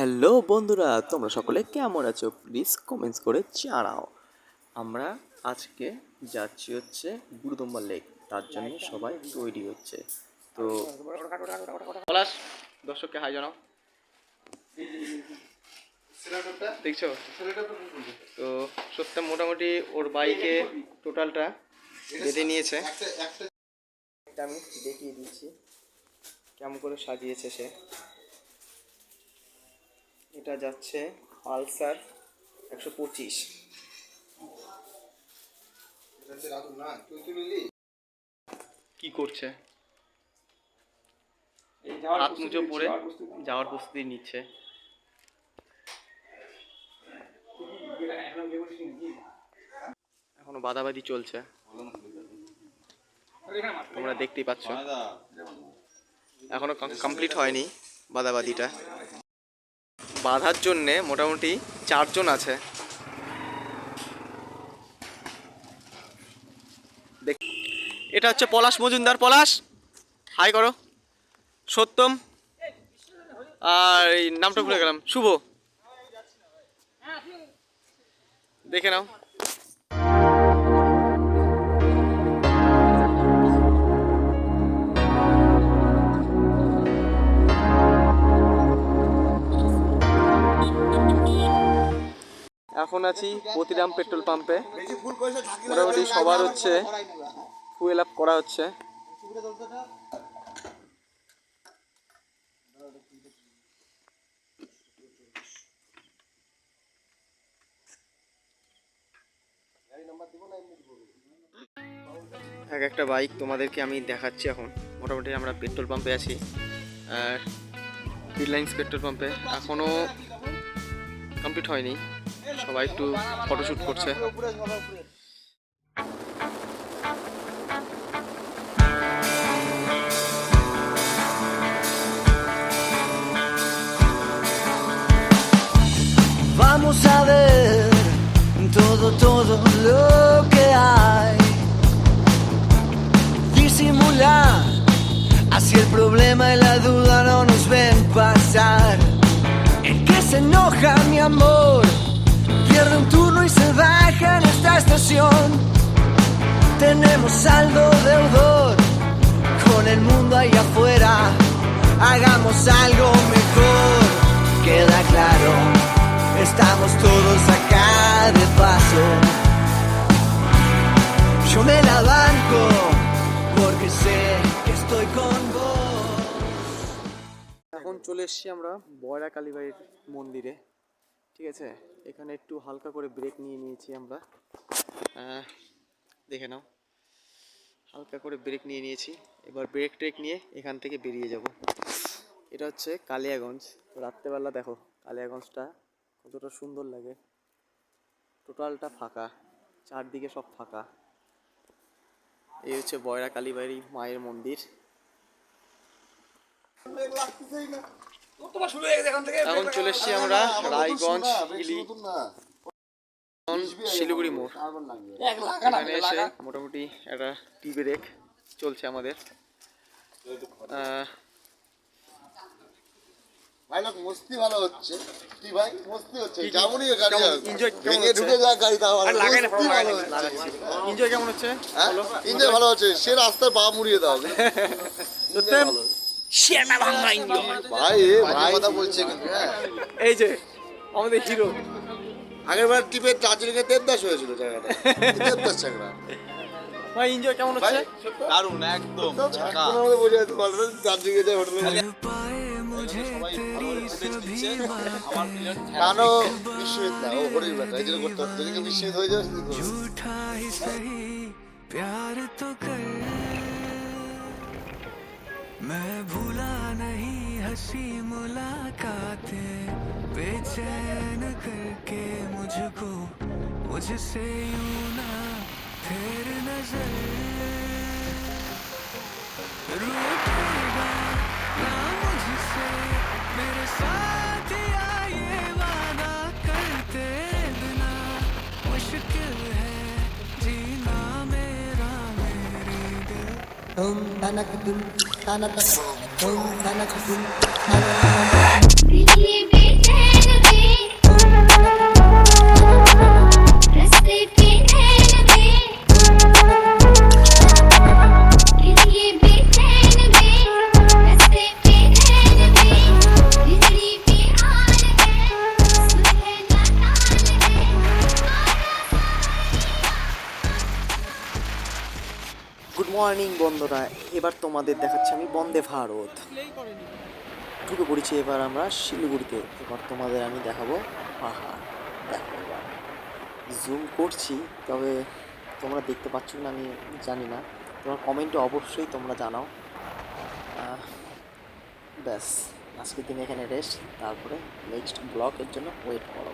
Hello বন্ধুরা তোমরা সকলে কেমন আছো? প্লিজ কমেন্টস করে জানাও। আমরা আজকে যাচ্ছি হচ্ছে গুরুদম্বা লেক তার জন্য সবাই তৈরি হচ্ছে। তো পলাশ দর্শককে হাই জানাও। দেখছ? তো সত্যি মোটামুটি ওর বাইকে টোটালটা বেঁধে নিয়েছে। আমি দেখিয়ে দিচ্ছি কেমন করে সাজিয়েছে সে। এটা যাচ্ছে পালসার একশো পঁচিশ। কি করছে? হাত মুজো পরে যাওয়ার প্রস্তুতি নিচ্ছে। এখনও বাদাবাদি চলছে। তোমরা দেখতেই পাচ্ছ। এখনও কমপ্লিট হয়নি বাদাবাদিটা। বাঁধার জন্যে মোটামুটি চারজন আছে। এটা হচ্ছে পলাশ মজুমদার। পলাশ, হাই করো। সত্যম, আর নামটা ভুলে গেলাম, শুভ। দেখে নাও। এখন আছি প্রতিরাম পেট্রোল পাম্পে। মোটামুটি সবার হচ্ছে ফুয়েল আপ করা হচ্ছে। এক একটা বাইক তোমাদেরকে আমি দেখাচ্ছি এখন। মোটামুটি আমরা পেট্রোল পাম্পে আছি। আর রিলায়েন্স পেট্রোল পাম্পে। এখনও কমপ্লিট হয়নি। সবাই একটু ফটোশ্যুট করছে Vamos a ver todo, todo lo que hay. Disimular, así el problema y la duda no nos ven pasar. El que se enoja, mi amor, Tenemos saldo deudor con el mundo ahí afuera. Hagamos algo mejor, queda claro. Estamos todos acá de paso. Yo me la banco porque sé que estoy con vos. এখন চলে এসেছি আমরা বয়রা কালীবাড়ির মন্দিরে ঠিক আছে এখানে একটু হালকা করে ব্রেক নিয়ে নিয়েছি আমরা আহ, দেখে নাও হালকা করে ব্রেক নিয়ে নিয়েছি। এবার ব্রেক ট্রেক নিয়ে এখান থেকে বেরিয়ে যাব। এটা হচ্ছে কালিয়াগঞ্জ। তো রাত্রেবেলা দেখো কালিয়াগঞ্জটা কতটা সুন্দর লাগে। টোটালটা ফাঁকা চারদিকে সব ফাঁকা। এই হচ্ছে বয়রা কালীবাড়ি মায়ের মন্দির। এখন চলে এসেছি আমরা রায়গঞ্জ হিলি শিলিগুড়ি মোড়। এখানে এসে মোটামুটি একটা টি ব্রেক চলছে আমাদের। ভাই লোক মস্তি ভালো হচ্ছে। কি ভাই মস্তি হচ্ছে। কি কি? যেমনই গাড়ি কেমন কেমন হচ্ছে? ঢুকে যা গাড়ি তা ভালো হচ্ছে। এনজয় কেমন হচ্ছে? ভালো হচ্ছে। সে রাস্তায় পা মুড়িয়ে দাও? ভাই ভাই কথা বলছে কিন্তু হ্যাঁ। এই যে আমাদের হিরো আগের বার টিপের দার্জিলিংয়ে দেবদাস হয়েছিল জায়গাটা দেবদাস চাকরা ভাই এনজয় কেমন হচ্ছে দারুণ একদম ঝাঁকা কোনো মতে বোঝা যেতে পারবে না দার্জিলিংয়ে যায় হোটেলে पाए मुझे तेरी सभी আমার প্রিয় কানো বিশ্বজিৎ না ও হরির বেটা এই জন্য করতে হচ্ছে যদি বিশ্বজিৎ হয়ে যাবে শুধু করবে। झूठा ही सही प्यार तो कर मैं भूला नहीं हंसी मुलाकातें बेचैन करके मुझको मुझसे यूँ ना फेर नज़र। रूठेगा ना मुझसे मेरे साथ आए वादा करते बिना। मुश्किल है जीना मेरा मेरे दिल। Om tanak dum tanak om tanak dum पृथ्वी মর্নিং বন্ধুরা। এবার তোমাদের দেখাচ্ছি আমি বন্দে ভারত। ঢুকে পড়েছি এবার আমরা শিলিগুড়িতে। এবার তোমাদের আমি দেখাবো দেখো জুম করছি, তবে তোমরা দেখতে পাচ্ছ না আমি জানি না। তোমার কমেন্টে অবশ্যই তোমরা জানাও। ব্যাস, আজকের দিন এখানে রেস্ট তারপরে নেক্সট ব্লগের জন্য ওয়েট করো।